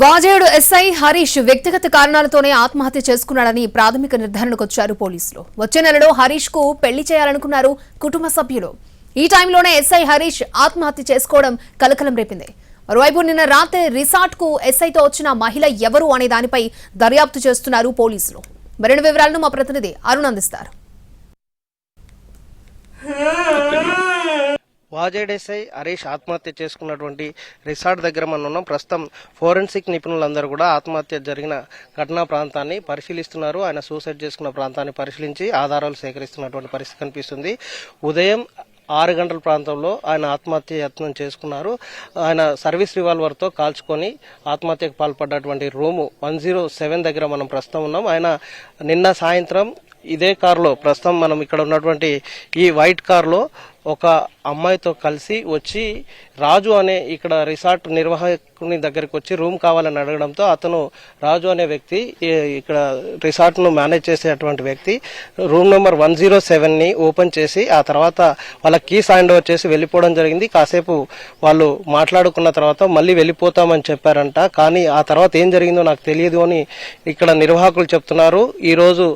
Vajedu SI Harish వ్యక్తిగత కారణాలతోనే ఆత్మహత్య చేసుకున్నాడని ప్రాథమిక నిర్ధారణకు వచ్చారు పోలీసులు. వచ్చే నెలలో హరీష్కు పెళ్ళి చేయాలనుకున్నారు కుటుంబ సభ్యులు. ఈ టైంలోనే ఎస్ఐ హరీష్ ఆత్మహత్య చేసుకోవడం కలకలం రేపింది. మరోవైపు నిన్న రాత్రి రిసార్ట్కు ఎస్ఐతో వచ్చిన మహిళ ఎవరు అనే దానిపై దర్యాప్తు చేస్తున్నారు పోలీసులు. మరిన్ని వివరాలను మా ప్రతినిధి అరుణ్ అందిస్తారు. వాజేడేసై హరీష్ ఆత్మహత్య చేసుకున్నటువంటి రిసార్ట్ దగ్గర మనం ఉన్నాం. ప్రస్తుతం ఫోరెన్సిక్ నిపుణులందరూ కూడా ఆత్మహత్య జరిగిన ఘటనా ప్రాంతాన్ని పరిశీలిస్తున్నారు. ఆయన సూసైడ్ చేసుకున్న ప్రాంతాన్ని పరిశీలించి ఆధారాలు సేకరిస్తున్నటువంటి పరిస్థితి కనిపిస్తుంది. ఉదయం ఆరు గంటల ప్రాంతంలో ఆయన ఆత్మహత్య యత్నం చేసుకున్నారు. ఆయన సర్వీస్ రివాల్వర్తో కాల్చుకొని ఆత్మహత్యకు పాల్పడ్డటువంటి రూము వన్ జీరో సెవెన్ దగ్గర మనం ప్రస్తుతం ఉన్నాం. ఆయన నిన్న సాయంత్రం ఇదే కారులో ప్రస్తుతం మనం ఇక్కడ ఉన్నటువంటి ఈ వైట్ కారులో ఒక అమ్మాయితో కలిసి వచ్చి రాజు అనే ఇక్కడ రిసార్ట్ నిర్వాహకుని దగ్గరికి వచ్చి రూమ్ కావాలని అడగడంతో అతను రాజు అనే వ్యక్తి ఇక్కడ రిసార్ట్ను మేనేజ్ చేసేటువంటి వ్యక్తి రూమ్ నెంబర్ వన్ జీరో సెవెన్ని ఓపెన్ చేసి ఆ తర్వాత వాళ్ళ కీస్ హ్యాండ్ ఓవర్ చేసి వెళ్ళిపోవడం జరిగింది. కాసేపు వాళ్ళు మాట్లాడుకున్న తర్వాత మళ్ళీ వెళ్ళిపోతామని చెప్పారంట. కానీ ఆ తర్వాత ఏం జరిగిందో నాకు తెలియదు అని ఇక్కడ నిర్వాహకులు చెప్తున్నారు. ఈరోజు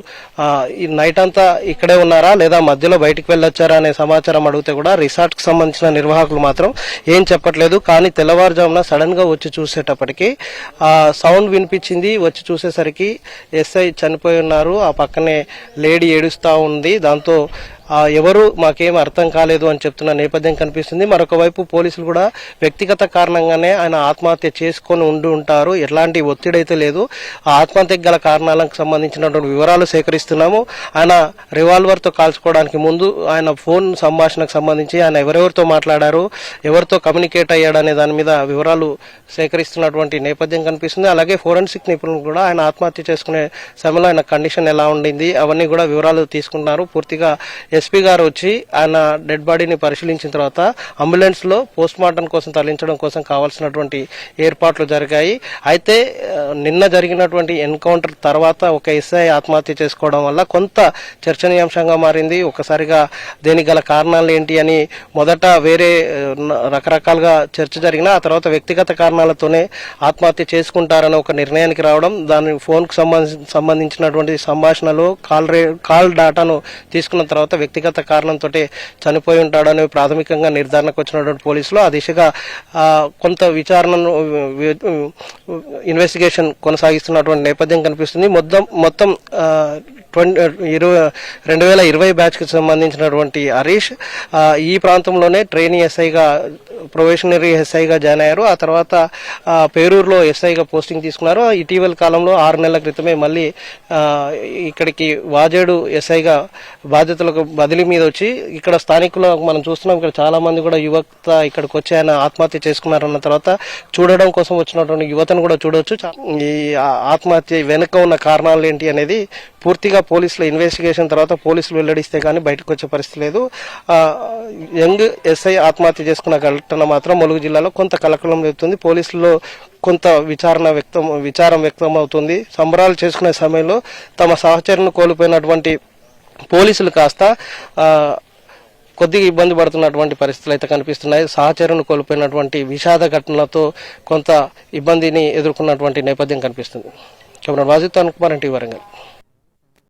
ఈ నైట్ అంతా ఇక్కడే ఉన్నారా లేదా మధ్యలో బయటికి వెళ్ళొచ్చారా అనే సమాచారం అడిగితే కూడా రిసార్ట్కి సంబంధించిన నిర్వాహకులు మాత్రం ఏం చెప్పట్లేదు. కానీ తెల్లవారుజామున సడన్గా వచ్చి చూసేటప్పటికి ఆ సౌండ్ వినిపించింది. వచ్చి చూసేసరికి ఎస్ఐ చనిపోయి ఉన్నారు. ఆ పక్కనే లేడీ ఏడుస్తా ఉంది. దాంతో ఎవరు మాకేం అర్థం కాలేదు అని చెప్తున్న నేపథ్యం కనిపిస్తుంది. మరొక వైపు పోలీసులు కూడా వ్యక్తిగత కారణంగానే ఆయన ఆత్మహత్య చేసుకొని ఉండి ఉంటారు. ఎలాంటి ఒత్తిడి అయితే లేదు. ఆ ఆత్మహత్యకు గల కారణాలకు సంబంధించినటువంటి వివరాలు సేకరిస్తున్నాము. ఆయన రివాల్వర్తో కాల్చుకోవడానికి ముందు ఆయన ఫోన్ సంభాషణకు సంబంధించి ఆయన ఎవరెవరితో మాట్లాడారు ఎవరితో కమ్యూనికేట్ అయ్యాడు అనే దాని మీద వివరాలు సేకరిస్తున్నటువంటి నేపథ్యం కనిపిస్తుంది. అలాగే ఫోరెన్సిక్ నిపుణులు కూడా ఆయన ఆత్మహత్య చేసుకునే సమయంలో ఆయన కండిషన్ ఎలా ఉండింది అవన్నీ కూడా వివరాలు తీసుకుంటున్నారు. పూర్తిగా ఎస్పీ గారు వచ్చి ఆయన డెడ్ బాడీని పరిశీలించిన తర్వాత అంబులెన్స్లో పోస్ట్ మార్టం కోసం తరలించడం కోసం కావాల్సినటువంటి ఏర్పాట్లు జరిగాయి. అయితే నిన్న జరిగినటువంటి ఎన్కౌంటర్ తర్వాత ఒక ఎస్ఐ ఆత్మహత్య చేసుకోవడం వల్ల కొంత చర్చనీయాంశంగా మారింది. ఒకసారిగా దేనికి గల కారణాలు ఏంటి అని మొదట వేరే రకరకాలుగా చర్చ జరిగిన ఆ తర్వాత వ్యక్తిగత కారణాలతోనే ఆత్మహత్య చేసుకుంటారని ఒక నిర్ణయానికి రావడం దాని ఫోన్కు సంబంధించినటువంటి సంభాషణలు కాల్ రే కాల్ డాటాను తీసుకున్న తర్వాత వ్యక్తిగత కారణంతో చనిపోయి ఉంటాడని ప్రాథమికంగా నిర్ధారణకు వచ్చినటువంటి పోలీసులు ఆ దిశగా కొంత విచారణను ఇన్వెస్టిగేషన్ కొనసాగిస్తున్నటువంటి నేపథ్యం కనిపిస్తుంది. మొత్తం మొత్తం ట్వంటీ ఇరవై రెండు వేల ఇరవై బ్యాచ్కి సంబంధించినటువంటి హరీష్ ఈ ప్రాంతంలోనే ట్రైనింగ్ ఎస్ఐగా ప్రొవేషనరీ ఎస్ఐగా జాయిన్ అయ్యారు. ఆ తర్వాత పేరూరులో ఎస్ఐగా పోస్టింగ్ తీసుకున్నారు. ఇటీవల కాలంలో ఆరు నెలల క్రితమే మళ్ళీ ఇక్కడికి వాజేడు ఎస్ఐగా బాధ్యతలకు బదిలీ మీద వచ్చి ఇక్కడ స్థానికులు మనం చూస్తున్నాం ఇక్కడ చాలా మంది కూడా యువత ఇక్కడికి వచ్చి ఆయన ఆత్మహత్య చేసుకున్నారన్న తర్వాత చూడడం కోసం వచ్చినటువంటి యువతను కూడా చూడవచ్చు ఈ ఆత్మహత్య వెనుక ఉన్న కారణాలు ఏంటి అనేది పూర్తిగా పోలీసుల ఇన్వెస్టిగేషన్ తర్వాత పోలీసులు వెల్లడిస్తే కానీ బయటకు వచ్చే పరిస్థితి లేదు. యంగ్ ఎస్ఐ ఆత్మహత్య చేసుకున్న ఘటన మాత్రం ములుగు జిల్లాలో కొంత కలకలం రేపుతుంది. పోలీసుల్లో కొంత విచారణ వ్యక్తం విచారం వ్యక్తం అవుతుంది సంబరాలు చేసుకునే సమయంలో తమ సహచరులను కోల్పోయినటువంటి పోలీసులు కాస్త కొద్దిగా ఇబ్బంది పడుతున్నటువంటి పరిస్థితులు అయితే కనిపిస్తున్నాయి. సహచరులను కోల్పోయినటువంటి విషాద ఘటనలతో కొంత ఇబ్బందిని ఎదుర్కొన్నటువంటి నేపథ్యం కనిపిస్తుంది. Camera Wajid Kumar NT Warangal.